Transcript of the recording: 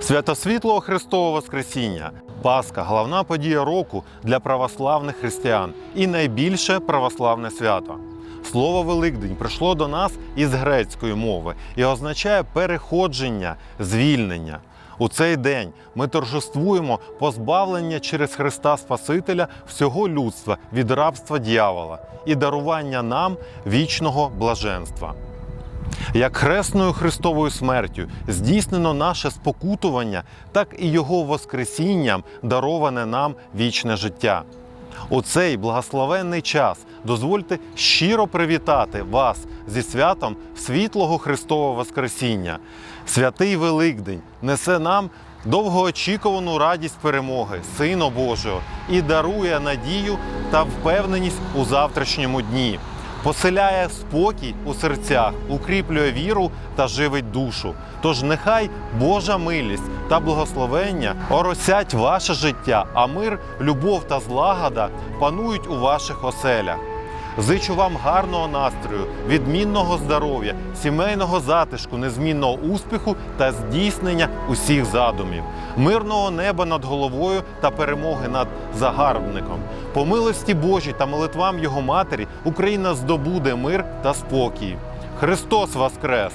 Святосвітлого Христового Воскресіння. Пасха головна подія року для православних християн і найбільше православне свято. Слово Великдень прийшло до нас із грецької мови і означає переходження, звільнення. У цей день ми торжествуємо позбавлення через Христа Спасителя всього людства від рабства дьявола і дарування нам вічного блаженства. Як хресною Христовою смертю здійснено наше спокутування, так і Його Воскресінням дароване нам вічне життя. У цей благословенний час дозвольте щиро привітати вас зі святом світлого Христового Воскресіння. Святий Великдень несе нам довгоочікувану радість перемоги Сина Божого і дарує надію та впевненість у завтрашньому дні поселяє спокій у серцях, укріплює віру та живить душу. Тож нехай Божа милість та благословення оросять ваше життя, а мир, любов та злагода панують у ваших оселях. Зичу вам гарного настрою, відмінного здоров'я, сімейного затишку, незмінного успіху та здійснення усіх задумів, мирного неба над головою та перемоги над загарбником. По милості Божій та молитвам Його Матері Україна здобуде мир та спокій. Христос Воскрес!